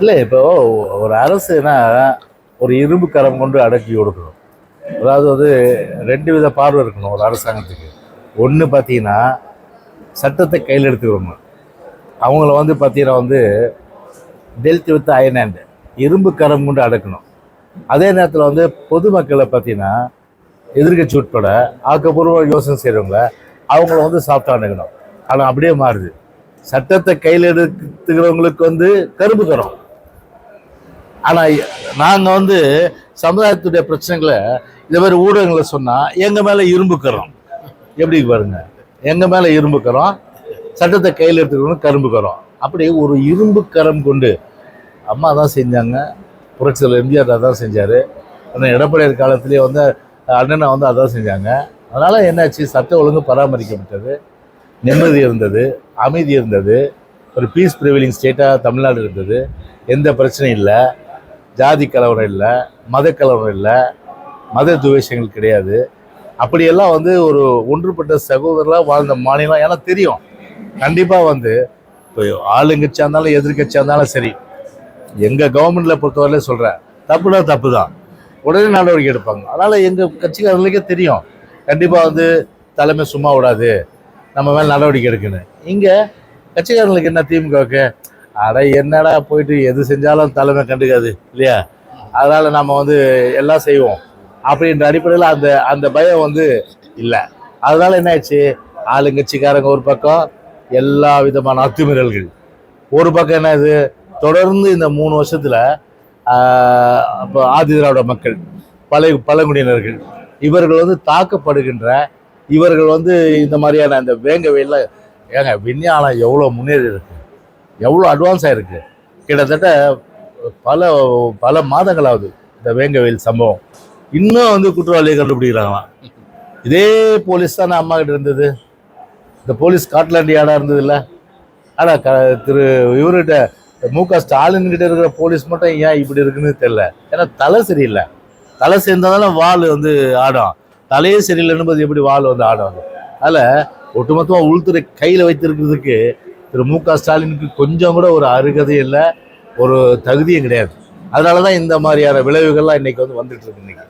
இல்லை இப்போ ஒரு அரசுனா ஒரு இரும்பு கரம் கொண்டு அடக்கி கொடுக்கணும். அதாவது வந்து ரெண்டு வித பார்வை இருக்கணும் ஒரு அரசாங்கத்துக்கு. ஒன்று பார்த்தீங்கன்னா சட்டத்தை கையில் எடுத்துக்கணும் அவங்கள வந்து பார்த்தீங்கன்னா வந்து டெல்த் வித் அயனாண்டு இரும்பு கரம் கொண்டு அடக்கணும். அதே நேரத்தில் வந்து பொதுமக்களை பார்த்தீங்கன்னா எதிர்கட்சி உட்பட ஆக்கப்பூர்வ யோசனை செய்கிறவங்கள அவங்கள வந்து சாப்பிட்டா அணுகணும். ஆனால் அப்படியே மாறுது. சட்டத்தை கையில் எடுத்துக்கிறவங்களுக்கு வந்து கரும்பு தரும் ஆனால் நாங்கள் வந்து சமுதாயத்துடைய பிரச்சனைகளை இந்த மாதிரி ஊடகங்களை சொன்னால் எங்கள் மேலே இரும்புக்கிறோம் எப்படி பாருங்க? எங்கள் மேலே இரும்புக்கிறோம் சட்டத்தை கையில் எடுத்துக்கணும் கரும்புக்கிறோம் அப்படி ஒரு இரும்பு கரம் கொண்டு அம்மா தான் செஞ்சாங்க. புரட்சியில் எம்ஜிஆர் அதான் செஞ்சார். ஆனால் எடப்பாடியார் காலத்திலேயே வந்து அண்ணனை வந்து அதான் செஞ்சாங்க. அதனால் என்னாச்சு? சட்ட ஒழுங்கு பராமரிக்கப்பட்டது. நிம்மதி இருந்தது. அமைதி இருந்தது. ஒரு பீஸ் ப்ரிவிலிங் ஸ்டேட்டாக தமிழ்நாடு இருந்தது. எந்த பிரச்சனையும் இல்லை. ஜாதி கலவரம் இல்லை மத கலவரம் இல்லை மத துவேஷங்கள் கிடையாது. அப்படியெல்லாம் வந்து ஒரு ஒன்றுபட்ட சகோதரராக வாழ்ந்த மாநிலம் ஏன்னா தெரியும். கண்டிப்பாக வந்து இப்போ ஆளுங்கட்சியாக இருந்தாலும் எதிர்கட்சியாக இருந்தாலும் சரி எங்கள் கவர்மெண்ட்டில் பொறுத்தவரையிலே சொல்கிறேன் தப்புனா தப்பு தான் உடனே நடவடிக்கை எடுப்பாங்க. அதனால் எங்கள் கட்சிக்காரர்களுக்கே தெரியும். கண்டிப்பாக வந்து தலைமை சும்மா விடாது நம்ம மேலே நடவடிக்கை எடுக்கணும். இங்கே கட்சிக்காரர்களுக்கு என்ன திமுகவுக்கு? அட என்னடா போயிட்டு எது செஞ்சாலும் தலைமை கண்டுக்காது இல்லையா? அதனால் நம்ம வந்து எல்லாம் செய்வோம். அப்படின்ற அடிப்படையில் அந்த அந்த பயம் வந்து இல்லை. அதனால என்ன ஆயிடுச்சு ஆளுங்கட்சிக்காரங்க ஒரு பக்கம் எல்லா விதமான அத்துமீறல்கள். ஒரு பக்கம் என்ன இது? தொடர்ந்து இந்த மூணு வருஷத்துல இப்போ ஆதி திராவிட மக்கள் பழைய பழங்குடியினர்கள் இவர்கள் வந்து தாக்கப்படுகின்ற இவர்கள் வந்து இந்த மாதிரியான இந்த வேங்க வெயில ஏங்க விஞ்ஞானம் எவ்வளோ முன்னேறி இருக்கு? எவ்வளோ அட்வான்ஸ் ஆகிருக்கு கிட்டத்தட்ட பல பல மாதங்களாவது இந்த வேங்கவேல் சம்பவம். இன்னும் வந்து குற்றவாளியை கண்டுபிடிக்கிறாங்களாம். இதே போலீஸ் தானே அம்மா கிட்ட இருந்தது? இந்த போலீஸ் ஸ்காட்லாண்ட் யார்டா இருந்தது இல்லை ஆனால் க திரு இவர்கிட்ட மு க ஸ்டாலின் கிட்ட இருக்கிற போலீஸ் மட்டும் ஏன் இப்படி இருக்குன்னு தெரில ஏன்னா தலை சரியில்லை. தலை சேர்ந்தாலும் வால் வந்து ஆடும். தலையே சரியில்லைன்னு போது எப்படி வால் வந்து ஆடும் அதில் ஒட்டுமொத்தமாக உள்துறை கையில் வைத்திருக்கிறதுக்கு திரு மு க ஸ்டாலினுக்கு கொஞ்சம் கூட ஒரு அருகதையும் இல்லை ஒரு தகுதியும் கிடையாது. அதனால தான் இந்த மாதிரியான விளைவுகள்லாம் இன்றைக்கி வந்து வந்துட்டு இருக்கு